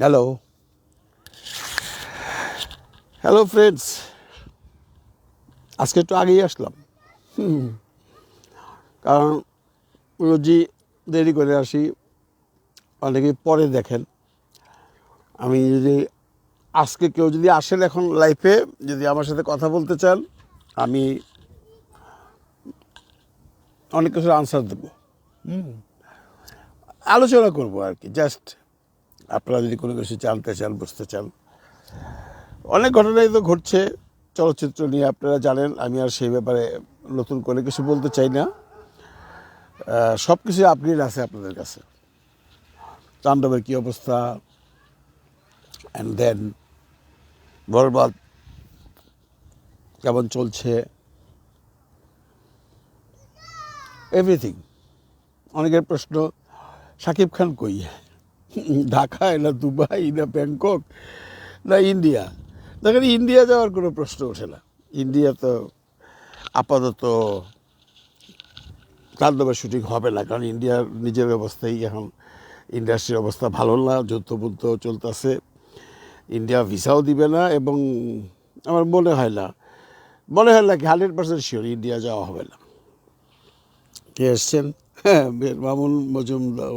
Hello hello friends আজকে একটু আগেই আসলাম। কারণ রোজই দেরি করে আসি। অনেকে পরে দেখেন। আমি যদি আজকে কেউ যদি আসেন এখন লাইফে যদি আমার সাথে কথা বলতে চান আমি অনেক কিছুর আনসার দেবো। আলোচনা করব আর কি জাস্ট আপনারা যদি কোনো কিছু জানতে চান, বুঝতে চান। অনেক ঘটনাই তো ঘটছে চলচ্চিত্র নিয়ে, আপনারা জানেন। আমি আর সেই ব্যাপারে নতুন করে কিছু বলতে চাই না। সব কিছু আপডেট আছে আপনাদের কাছে। তাণ্ডবের কী অবস্থা? অ্যান্ড দেন বরবাদ কেমন চলছে? এভরিথিং অনেকের প্রশ্ন শাকিব খান কই? ঢাকায় না দুবাই না ব্যাংকক না ইন্ডিয়া? দেখেন, ইন্ডিয়া যাওয়ার কোনো প্রশ্ন ওঠে না। ইন্ডিয়া তো আপাতত তাণ্ডবের শুটিং হবে না, কারণ ইন্ডিয়ার নিজের অবস্থায় এখন ইন্ডাস্ট্রির অবস্থা ভালো না, যুদ্ধবুদ্ধ চলতেছে। ইন্ডিয়া ভিসাও দিবে না এবং আমার মনে হয় না, মনে হয় না কি হান্ড্রেড পার্সেন্ট শিওর ইন্ডিয়া যাওয়া হবে না। কে এসছেন? হ্যাঁ মামুন মজুমদার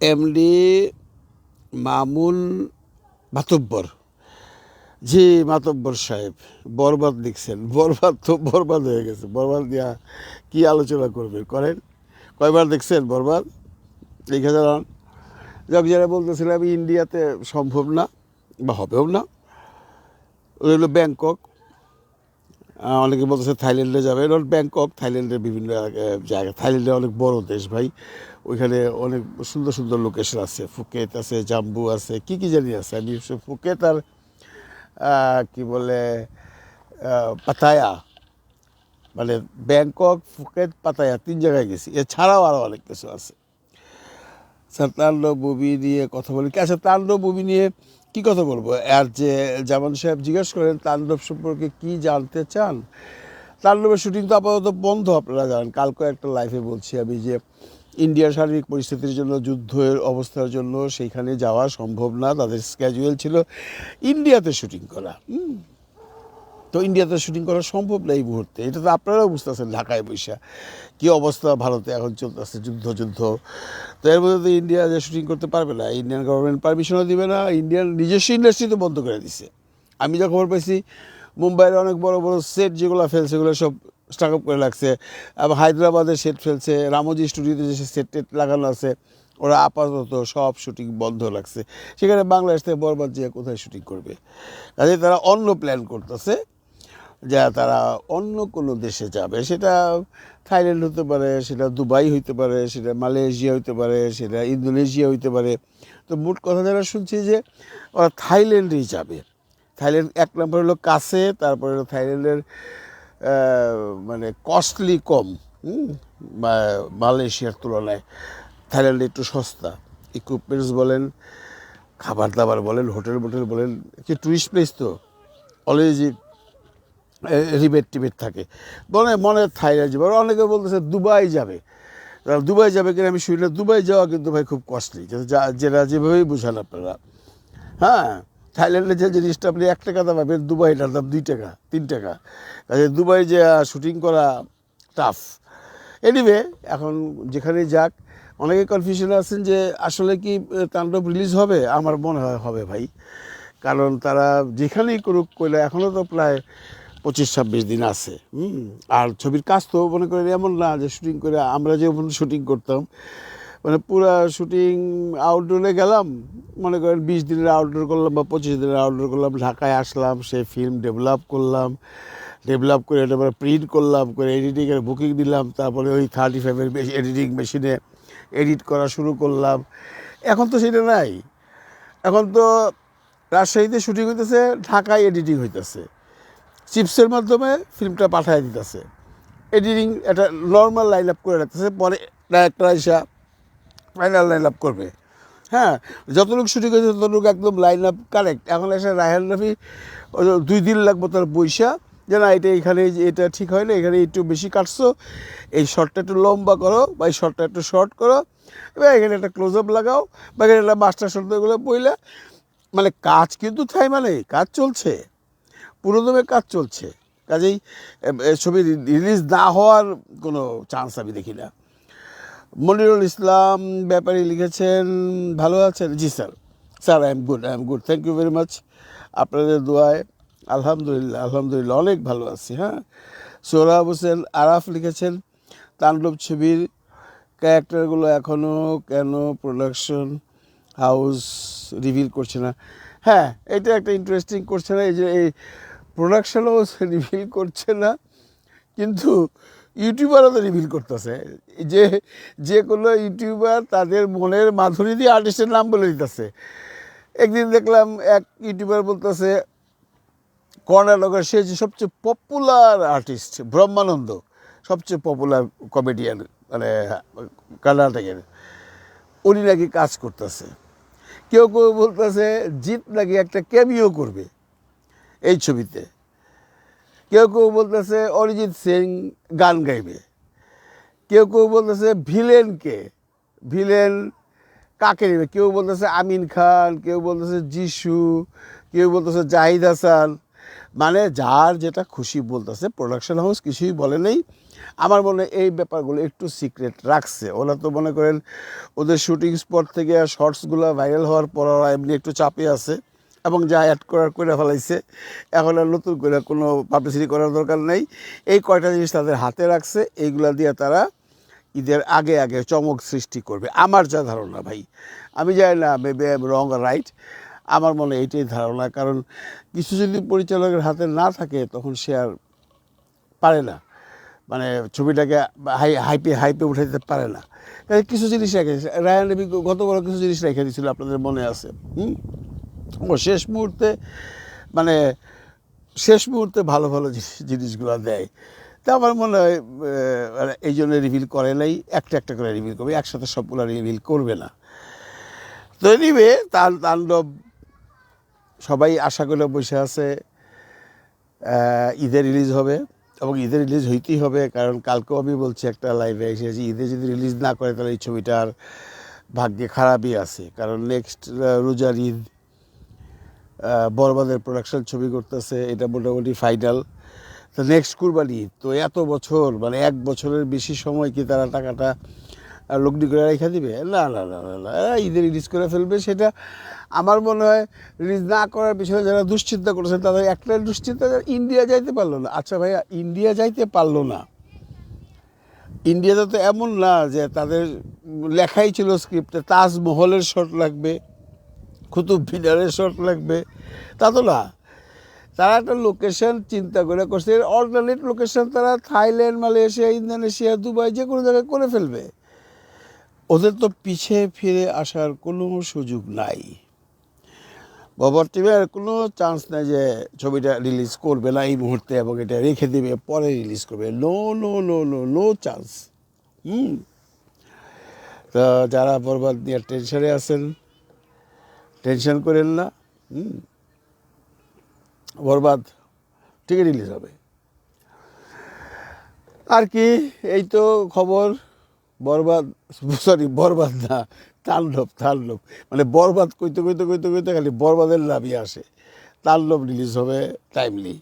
এমডি মামুন মাতব্বর। জি, মাতব্বর সাহেব, বরবাদ লিখছেন। বরবাদ তো বরবাদ হয়ে গেছে। বরবাদ দিয়া কি আলোচনা করবেন করেন? কয়বার দেখছেন বরবাদ? লিখে জানান। যাক যারা বলতেছিলাম, ইন্ডিয়াতে সম্ভব না বা হবেও না। ওই হলো ব্যাংকক। অনেকে বলতেছে থাইল্যান্ডে যাবে। নট ব্যাংকক, থাইল্যান্ডের বিভিন্ন জায়গা। থাইল্যান্ডে অনেক বড় দেশ ভাই। ওইখানে অনেক সুন্দর সুন্দর লোকেশন আছে। ফুকেত আছে, জাম্বু আছে। কি কি জানি আছে? আমি ফুকেত আর কি বলে পাতায়া। মানে ব্যাংকক ফুকেত পাতায়া তিন জায়গায় গেছি। এছাড়াও আরও অনেক কিছু আছে। স্যার তাণ্ডব মুভি নিয়ে কথা বলি। আচ্ছা তাণ্ডব মুভি নিয়ে কি কথা বলব? আর যে জামান সাহেব জিজ্ঞেস করেন, তাণ্ডব সম্পর্কে কি জানতে চান? তাণ্ডবের শুটিং তো আপাতত বন্ধ, আপনারা জানেন। কালকে একটা লাইফে বলছি আমি যে ইন্ডিয়ার শারীরিক পরিস্থিতির জন্য, যুদ্ধের অবস্থার জন্য সেইখানে যাওয়া সম্ভব না। তাদের স্ক্যাজুয়াল ছিল ইন্ডিয়াতে শুটিং করা। তো ইন্ডিয়াতে শুটিং করা সম্ভব না এই মুহূর্তে। এটা তো আপনারাও বুঝতেছেন ঢাকায় বৈশা কী অবস্থা? ভারতে এখন চলতেছে যুদ্ধ যুদ্ধ। তো এর মধ্যে তো ইন্ডিয়া যে শুটিং করতে পারবে না ইন্ডিয়ান গভর্নমেন্ট পারমিশনও দিবে না ইন্ডিয়ান নিজস্ব ইন্ডাস্ট্রি তো বন্ধ করে দিছে। আমি যা খবর পাইছি, মুম্বাইয়ের অনেক বড় বড় সেট যেগুলো ফেলছে সেগুলো সব স্টাক আপ করে লাগছে এবং হায়দ্রাবাদের সেট ফেলছে, রামোজি স্টুডিওতে যে সেট টেট লাগানো আছে, ওরা আপাতত সব শুটিং বন্ধ লাগছে সেখানে বাংলাদেশ থেকে বরবাদ যে কোথায় শুটিং করবে? কাজে তারা অন্য প্ল্যান করতেছে। যা তারা অন্য কোনো দেশে যাবে। সেটা থাইল্যান্ড হতে পারে, সেটা দুবাই হইতে পারে, সেটা মালয়েশিয়া হইতে পারে, সেটা ইন্দোনেশিয়া হইতে পারে। তো মোট কথা যারা শুনছি যে, ওরা থাইল্যান্ডেই যাবে। থাইল্যান্ড এক নম্বর হলো কাছে, তারপরে হলো থাইল্যান্ডের মানে কস্টলি কম মালয়েশিয়ার তুলনায়। থাইল্যান্ডে একটু সস্তা। ইকুইপমেন্টস বলেন, খাবার দাবার বলেন হোটেল মোটেল বলেন, একটি টুরিস্ট প্লেস তো। অলওয়েজ রিবেট টিবেট থাকে। মনে মনে থাইল্যান্ড যাবে। অনেকে বলতেছে দুবাই যাবে। দুবাই যাবে কিনা আমি শুনি না। দুবাই যাওয়া কিন্তু ভাই খুব কস্টলি যেটা যেভাবেই বুঝান আপনারা। হ্যাঁ থাইল্যান্ডে যে জিনিসটা আপনি এক টাকা দাম পাবেন, দুবাইটার দাম দুই টাকা, তিন টাকা। কাজে দুবাই যে শুটিং করা টাফ এনিওয়ে এখন যেখানে যাক, অনেকে কনফিউশনে আছেন যে আসলে কি তাণ্ডব রিলিজ হবে? আমার মনে হয় হবে ভাই। কারণ তারা যেখানেই করুক, কইলে এখনও তো প্রায় পঁচিশ ছাব্বিশ দিন আছে, হুম? আর ছবির কাজ তো মনে করেন এমন না যে শুটিং করে আমরা যেমন শুটিং করতাম মানে পুরা শুটিং আউটডোরে গেলাম, মনে করেন বিশ দিনের আউটডোর করলাম বা পঁচিশ দিনের আউটডোর করলাম, ঢাকায় আসলাম সেই ফিল্ম ডেভেলপ করলাম ডেভেলপ করে এটা প্রিন্ট করলাম, করে এডিটিংয়ের বুকিং দিলাম, তারপরে ওই থার্টি ফাইভের এডিটিং মেশিনে এডিট করা শুরু করলাম। এখন তো সেটা নাই। এখন তো রাজশাহীতে শুটিং হইতেছে, ঢাকায় এডিটিং হইতেছে। চিপসের মাধ্যমে ফিল্মটা পাঠায় দিতেছে। এডিটিং একটা নর্মাল লাইন আপ করে রাখতেছে, পরে ডাইরেক্টর আইসা ফাইনাল লাইন আপ করবে। হ্যাঁ যতটুকু শুটিং হয়েছে ততটুকু একদম লাইন আপ কারেক্ট এখন এসে রায়হান রফি দুই দিন লাগবে তার বৈশা যে না, এটা এখানে এটা ঠিক হয় না, এখানে একটু বেশি কাটছো, এই শর্টটা একটু লম্বা করো বা এই শর্টটা একটু শর্ট করো এবার এখানে একটা ক্লোজ আপ লাগাও, বা এখানে একটা মাস্টার শব্দগুলো বইলে। মানে কাজ কিন্তু থাই মানে কাজ চলছে। পুরোদমে কাজ চলছে। কাজেই ছবি রিলিজ না হওয়ার কোনো চান্স আমি দেখি না। মনিরুল ইসলাম ব্যাপারী লিখেছেন, ভালো আছেন? জি, sir. Sir, I am good, I am good. Thank you very much আপনাদের দোয়ায়। আলহামদুলিল্লাহ আলহামদুলিল্লাহ, অনেক ভালো আছি হ্যাঁ? সোহরাব হোসেন আরাফ লিখেছেন, তাণ্ডব ছবির ক্যারেক্টারগুলো এখনও কেন প্রোডাকশন হাউস রিভিল করছে না? হ্যাঁ এটা একটা ইন্টারেস্টিং করছে না এই যে, এই প্রোডাকশন হাউস রিভিল করছে না, কিন্তু ইউটিউবারও তো রিভিল করতেছে। যে যে কোনো ইউটিউবার তাদের মনের মাধুরী দিয়ে আর্টিস্টের নাম বলে দিতেছে। একদিন দেখলাম এক ইউটিউবার বলতেছে, কর্ণাটকের সে যে সবচেয়ে পপুলার আর্টিস্ট ব্রহ্মানন্দ, সবচেয়ে পপুলার কমেডিয়ান মানে কর্ণাটকের, উনি নাকি কাজ করতেছে। কেউ কেউ বলতেছে, জিৎ নাকি একটা ক্যামিও করবে। এই ছবিতে। কেউ কেউ বলতেছে অরিজিৎ সিং গান গাইবে। কেউ কেউ বলতেছে ভিলেনকে, ভিলেন কাকে নেবে? কেউ বলতেছে আমিন খান, কেউ বলতেছে যিশু কেউ বলতেছে জাহিদ হাসান। মানে যার যেটা খুশি বলতেছে প্রোডাকশন হাউস কিছুই বলে নেই। আমার মনে এই ব্যাপারগুলো একটু সিক্রেট রাখছে। ওরা তো মনে করেন ওদের শুটিং স্পট থেকে শর্টসগুলো ভাইরাল হওয়ার পর ওরা এমনি একটু চাপে আছে। এবং যা অ্যাড করার করে ফেলাইছে। এখন আর নতুন করে কোনো পাবলিসিটি করার দরকার নেই। এই কয়টা জিনিস তাদের হাতে রাখছে, এইগুলা দিয়ে তারা ঈদের আগে আগে চমক সৃষ্টি করবে। আমার যা ধারণা ভাই, আমি জানি না মেবি রং রাইট আমার মনে এইটাই ধারণা। কারণ কিছু যদি পরিচালকের হাতে না থাকে, তখন সে আর পারে না। মানে ছবিটাকে হাই, হাইপে হাইপে উঠে দিতে পারে না। কিছু জিনিস রেখে রায়ান রবি গত কিছু জিনিস রেখে দিয়েছিল, আপনাদের মনে আছে? হুম? ও শেষ মুহূর্তে মানে শেষ মুহূর্তে ভালো ভালো জিনিস- জিনিসগুলো দেয়। তা আমার মনে হয় মানে এই জন্য রিভিল করে নাই, একটা একটা করে রিভিল করবে, একসাথে সবগুলো রিভিল করবে না। তো নিবে তার তাণ্ডব সবাই আশা করে বসে আছে ঈদে রিলিজ হবে। এবং ঈদে রিলিজ হইতেই হবে, কারণ কালকেও আমি বলছি একটা লাইভে এসেছি ঈদে যদি রিলিজ না করে, তাহলে এই ছবিটার ভাগ্যে খারাপই আছে। কারণ নেক্সট রোজার ঈদ বরবাদের প্রোডাকশন ছবি করতেছে, এটা মোটামুটি ফাইনাল তো নেক্সট কুরবানি, তো এত বছর মানে এক বছরের বেশি সময় কি তারা টাকাটা লগ্নি করে রেখে দিবে? না না না না না ঈদের রিলিজ করে ফেলবে, সেটা আমার মনে হয় রিলিজ না করার পিছনে যারা দুশ্চিন্তা করেছে, তাদের একটা দুশ্চিন্তা ইন্ডিয়া যাইতে পারল না। আচ্ছা ভাইয়া ইন্ডিয়া যাইতে পারল না। ইন্ডিয়াতে তো এমন না যে তাদের লেখাই ছিল স্ক্রিপ্টে তাজমহলের শট লাগবে। কুতুব মিনারের শট লাগবে। তা তো না। তারা একটা লোকেশন চিন্তা করে করছে। অল্টারনেট লোকেশন তারা থাইল্যান্ড, মালয়েশিয়া, ইন্দোনেশিয়া, দুবাই যে কোনো জায়গায় করে ফেলবে। ওদের তো পিছে ফিরে আসার কোনো সুযোগ নাই। বাবার টিমের কোনো চান্স নাই যে ছবিটা রিলিজ করবে না এই মুহূর্তে এবং এটা রেখে দেবে, পরে রিলিজ করবে। No no no no no chance hmm. তো যারা বরবাদ নিয়ে টেনশনে আছেন টেনশন করেন না, হুম? বরবাদ ঠিকই রিলিজ হবে। আর কি, এই তো খবর, বরবাদ সরি বরবাদ না, তাণ্ডব তাণ্ডব। মানে বরবাদ কইতে কইতে কইতে কইতে খালি বরবাদের লাভই আসে। তাণ্ডব রিলিজ হবে টাইমলি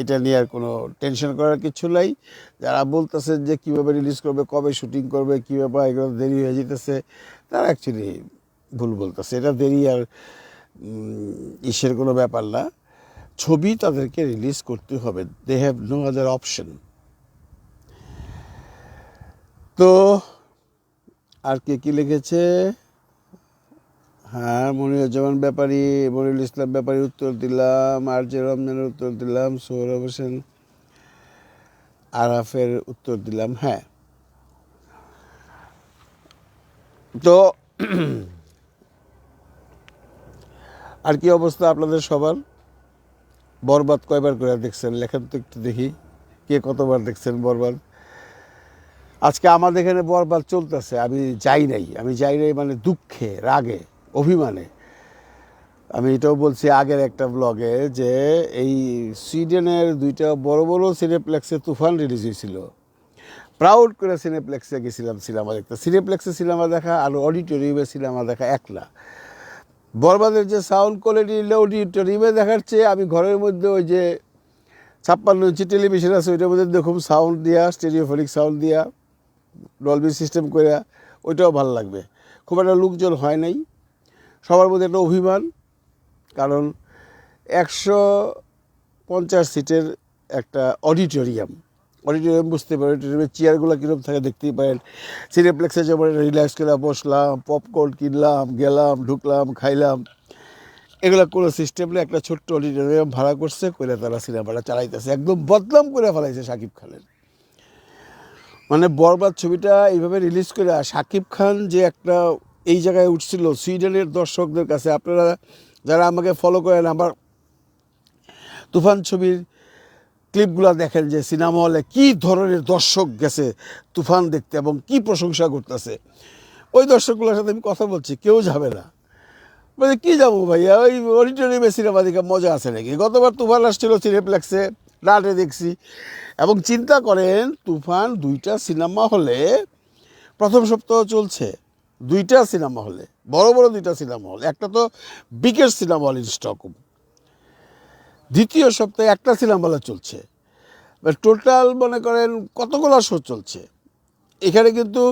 এটা নিয়ে আর কোনো টেনশন করার কিছু নাই। যারা বলতেছেন যে কীভাবে রিলিজ করবে, কবে শুটিং করবে কী ব্যাপার এগুলো দেরি হয়ে যেতেছে, তারা অ্যাকচুয়ালি ভুল বলতেছে। এটা দেরি আর ইসের কোনো ব্যাপার না। ছবি তাদেরকে রিলিজ করতে হবে। They have no other option তো, আর কে কী লিখেছে? হ্যাঁ মনিরুজ্জামান ব্যাপারী, মনিরুল ইসলাম ব্যাপারী উত্তর দিলাম, আর জে রমজানের উত্তর দিলাম সৌরভ হোসেন আরাফের উত্তর দিলাম। হ্যাঁ। তো আর কি অবস্থা আপনাদের সবার? বরবাদ কয়বার করে দেখছেন? লেখেন তো একটু দেখি। কে কতবার দেখছেন বরবাদ? আজকে আমাদের এখানে বরবাদ চলতেছে। আমি যাই নাই। আমি যাই নাই মানে দুঃখে, রাগে, অভিমানে। আমি এটাও বলছি আগের একটা ব্লগে যে এই সুইডেনের দুইটা বড় বড় সিনেপ্লেক্সে তুফান রিলিজ হয়েছিল। প্রাউড করে সিনেপ্লেক্সে গেছিলাম সিনেমা দেখতে। সিনেপ্লেক্সে সিনেমা দেখা আর অডিটোরিয়ামে সিনেমা দেখা এক না বরবাদের যে সাউন্ড কোয়ালিটি অডিটোরিয়ামে দেখার চেয়ে আমি ঘরের মধ্যে ওই যে ছাপ্পান্ন ইঞ্চি টেলিভিশন আছে, ওইটার মধ্যে দেখুন সাউন্ড দিয়া স্টেরিওফোনিক সাউন্ড দিয়া, ডলবি সিস্টেম করে ওইটাও ভালো লাগবে। খুব একটা লোকজন হয় নাই। সবার মধ্যে একটা অভিমান, কারণ একশো পঞ্চাশ সিটের একটা অডিটোরিয়াম। অডিটোরিয়াম বুঝতে পারেন, অডিটোরিয়ামের চেয়ারগুলো কীরকম থাকে দেখতেই পারেন। সিনেপ্লেক্সে যেমন রিল্যাক্স করে বসলাম পপকর্ন কিনলাম, গেলাম, ঢুকলাম, খাইলাম। এগুলো কোনো সিস্টেম নেই, একটা ছোট্ট অডিটোরিয়াম ভাড়া করছে করে তারা সিনেমাটা চালাইতেছে। একদম বদনাম করে ফেলাইছে শাকিব খানের। মানে বরবাদ ছবিটা এইভাবে রিলিজ করে শাকিব খান যে একটা এই জায়গায় উঠছিল, সুইডেনের দর্শকদের কাছে। আপনারা যারা আমাকে ফলো করেন, আমার তুফান ছবির ক্লিপগুলো দেখেন যে সিনেমা হলে কী ধরনের দর্শক গেছে, তুফান দেখতে এবং কি প্রশংসা করতেছে। ওই দর্শকগুলোর সাথে আমি কথা বলছি, কেউ যাবে না। মানে কী যাব ভাইয়া? ওই অডিটোরিয়ামে সিনেমা দেখে মজা আছে নাকি? গতবার তুফান আসছিল সিনেপ্লেক্সে রাটে দেখছি। এবং চিন্তা করেন, তুফান দুইটা সিনেমা হলে, প্রথম সপ্তাহ চলছে, দুইটা সিনেমা হলে, বড় বড় দুইটা সিনেমা হল। একটা তো বিকের সিনেমা হল ইন স্টকহোম দ্বিতীয় সপ্তাহে একটা সিনেমা হলে চলছে। টোটাল মনে করেন কতগুলো শো চলছে? এখানে কিন্তু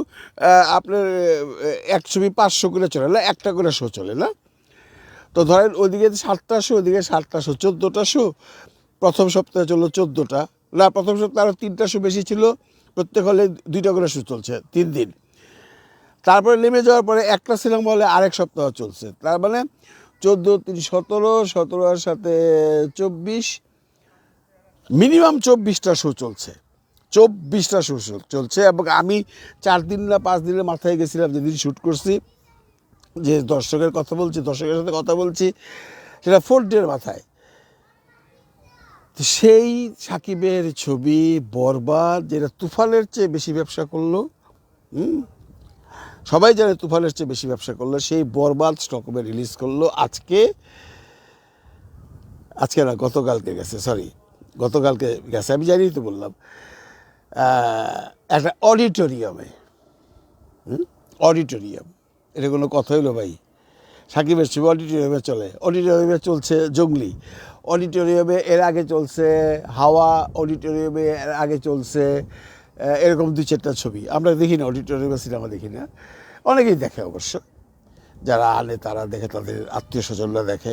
আপনার আহ, এক ছবি পাঁচশো করে চলে না একটা করে শো চলে না? তো ধরেন ওইদিকে সাতটা শো ওইদিকে সাতটা শো চোদ্দোটা শো প্রথম সপ্তাহে চলল চোদ্দোটা না প্রথম সপ্তাহে আরও তিনটা শো বেশি ছিল প্রত্যেক হলে দুইটা করে শো চলছে তিন দিন। তারপরে নেমে যাওয়ার পরে একটা সিনেমা হলে আরেক সপ্তাহ চলছে তার মানে চোদ্দ তিন সতেরো সতেরোর সাথে চব্বিশ। মিনিমাম চব্বিশটা শো চলছে। চব্বিশটা শো চলছে এবং আমি চার দিন না পাঁচ দিনের মাথায় গেছিলাম যেদিন শ্যুট করছি, যে দর্শকের কথা বলছি, দর্শকের সাথে কথা বলছি, সেটা ফোর ডের মাথায়। সেই সাকিবের ছবি বরবাদ, যেটা তুফানের চেয়ে বেশি ব্যবসা করল, হুম? সবাই জানে তুফানের চেয়ে বেশি ব্যবসা করল, সেই বরবাদ স্টকমে রিলিজ করল। আজকে আজকে না, গতকালকে গেছে সরি গতকালকে গেছে, আমি জানিই তো বললাম একটা অডিটোরিয়ামে অডিটোরিয়াম এটা কোনো কথা হইল ভাই? সাকিবের ছবি অডিটোরিয়ামে চলে অডিটোরিয়ামে চলছে জঙ্গলি অডিটোরিয়ামে এর আগে চলছে হাওয়া অডিটোরিয়ামে এর আগে চলছে এরকম দুই চারটা ছবি। আমরা দেখি না অডিটোরিয়ামে সিনেমা দেখি না। অনেকেই দেখে অবশ্য। যারা আনে, তারা দেখে, তাদের আত্মীয় স্বজনরা দেখে।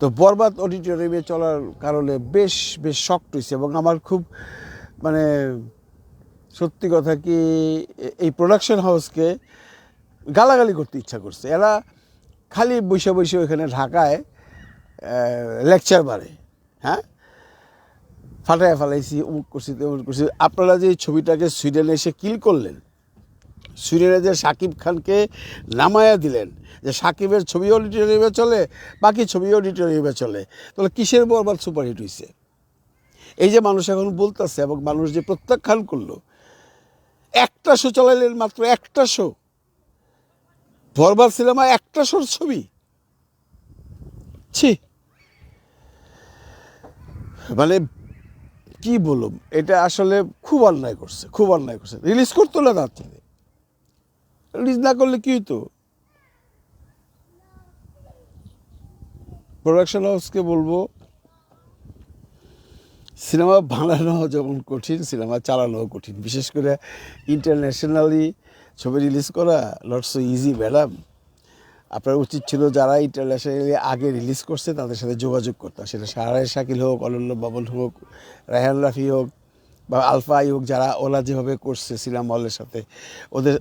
তো বরবাদ অডিটোরিয়ামে চলার কারণে বেশ বেশ শক্ট হয়েছে এবং আমার খুব মানে সত্যি কথা কি, এই প্রোডাকশন হাউসকে গালাগালি করতে ইচ্ছা করছে। এরা খালি বসে বসে ওইখানে ঢাকায় লেকচার বাড়ে হ্যাঁ? ফাটায় ফেলাইছি উমুক করছি তেমুক করছি। আপনারা যে ছবিটাকে সুইডেনে এসে কিল করলেন, সুইডেনে যে সাকিব খানকে নামায়া দিলেন, যে সাকিবের ছবি অডিটোরিয়ামে চলে, বাকি ছবি অডিটোরিয়ামে চলে, তাহলে কিসের বরবাদ সুপারহিট হয়েছে এই যে মানুষ এখন বলতেছে এবং মানুষ যে প্রত্যাখ্যান করল, একটা শো চালাইলেন মাত্র একটা শো বরবাদ সিনেমা একটা শোর ছবি। ছি। মানে কি বলুম? এটা আসলে খুব অন্যায় করছে, খুব অন্যায় করছে। রিলিজ করতো না তার থেকে। রিলিজ না করলে কি হতো প্রোডাকশন হাউসকে বলব, সিনেমা বানানো যেমন কঠিন, সিনেমা চালানোও কঠিন। বিশেষ করে ইন্টারন্যাশনালি ছবি রিলিজ করা নট সো ইজি ম্যাডাম আপনার উচিত ছিল যারা ইন্টারন্যাশনালি আগে রিলিজ করছে, তাদের সাথে যোগাযোগ করতাম সেটা সাহারায় শাকিল হোক, অনন্য বাবুল হোক, রায়হান রাফি হোক, বা আলফাই হোক, যারা ওলা যেভাবে করছে সিনেমা হলের সাথে। ওদের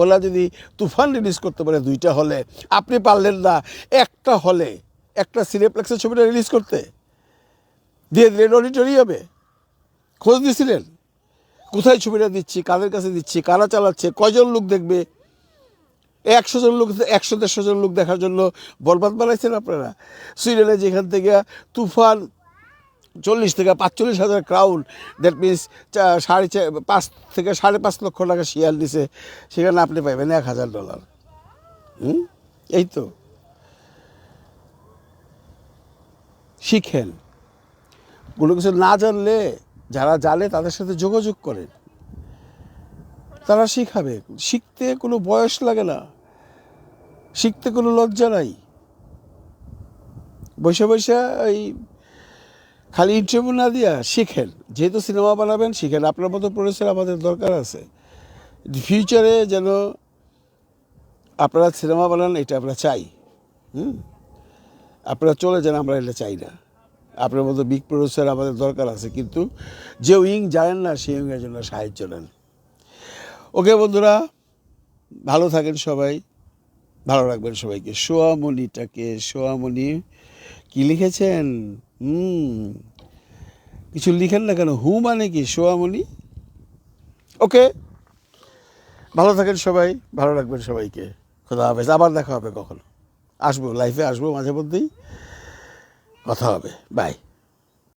ওলা যদি তুফান রিলিজ করতে পারে দুইটা হলে, আপনি পারলেন না একটা হলে, একটা সিনেপ্লেক্সের ছবিটা রিলিজ করতে। দিয়ে দিলেন অডিটোরিয়ামে খোঁজ দিয়েছিলেন কোথায় ছবিটা দিচ্ছি, কাদের কাছে দিচ্ছি, কারা চালাচ্ছে, কয়জন লোক দেখবে? একশো জন লোক, একশো দেড়শো জন লোক দেখার জন্য বরবাদ বানাইছেন আপনারা। সুইডেনে যেখান থেকে তুফান চল্লিশ থেকে পাঁচচল্লিশ হাজার ক্রাউড দ্যাট মিনস সাড়ে চা- পাঁচ থেকে সাড়ে পাঁচ লক্ষ টাকা শেয়ার দিছে, সেখানে আপনি পাইবেন এক হাজার ডলার হুম? এই তো। শিখেন। কোনো কিছু না জানলে, যারা জানে তাদের সাথে যোগাযোগ করেন। তারা শিখাবে। শিখতে কোনো বয়স লাগে না। শিখতে কোনো লজ্জা নাই। বসে বসে এই খালি ইন্টারভিউ না দিয়া শিখেন। যেহেতু সিনেমা বানাবেন, শিখেন। আপনার মতো প্রডিউসার আমাদের দরকার আছে। ফিউচারে যেন আপনারা সিনেমা বানান, এটা আমরা চাই। হুম? আপনারা চলে যান, আমরা এটা চাই না। আপনার মতো বিগ প্রডিউসার আমাদের দরকার আছে, কিন্তু যে উইং জানেন না, সেই উইংয়ের জন্য সাহায্য নেন। ওকে বন্ধুরা, ভালো থাকেন সবাই। ভালো রাখবেন সবাইকে। সোয়ামণিটাকে, সোয়ামণি, কি লিখেছেন? হুম, কিছু লিখেন না কেন? হু মানে কি? সোয়ামণি? ওকে। ভালো থাকেন সবাই, ভালো রাখবেন সবাইকে। খোদা হাফেজ। আবার দেখা হবে কখনো। আসব লাইফে আসব মাঝে মধ্যেই। কথা হবে। বাই